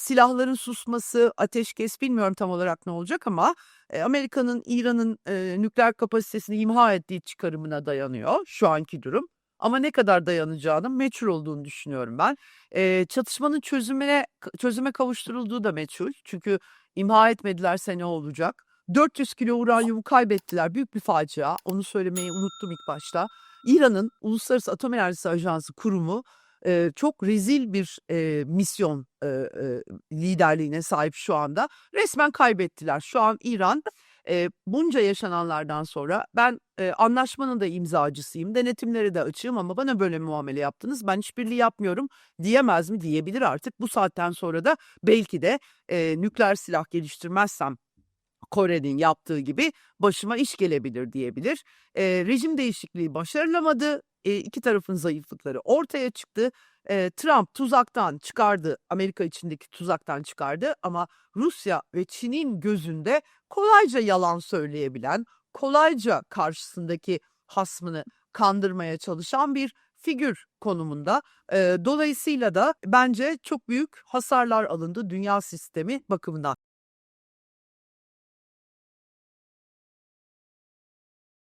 silahların susması, ateşkes bilmiyorum tam olarak ne olacak ama e, Amerika'nın İran'ın e, nükleer kapasitesini imha ettiği çıkarımına dayanıyor şu anki durum. Ama ne kadar dayanacağının meçhul olduğunu düşünüyorum ben. E, çatışmanın çözümüne çözüme kavuşturulduğu da meçhul. Çünkü imha etmedilerse ne olacak? 400 kilo uranyumu kaybettiler. Büyük bir facia. Onu söylemeyi unuttum ilk başta. İran'ın Uluslararası Atom Enerjisi Ajansı kurumu e, çok rezil bir e, misyon e, e, liderliğine sahip şu anda. Resmen kaybettiler. Şu an İran e, bunca yaşananlardan sonra ben e, anlaşmanın da imzacısıyım. Denetimleri de açığım ama bana böyle muamele yaptınız. Ben işbirliği yapmıyorum diyemez mi? Diyebilir artık. Bu saatten sonra da belki de e, nükleer silah geliştirmezsem Kore'nin yaptığı gibi başıma iş gelebilir diyebilir. E, rejim değişikliği başarılamadı. E, iki tarafın zayıflıkları ortaya çıktı. E, Trump tuzaktan çıkardı, Amerika içindeki tuzaktan çıkardı ama Rusya ve Çin'in gözünde kolayca yalan söyleyebilen, kolayca karşısındaki hasmını kandırmaya çalışan bir figür konumunda. E, dolayısıyla da bence çok büyük hasarlar alındı dünya sistemi bakımından.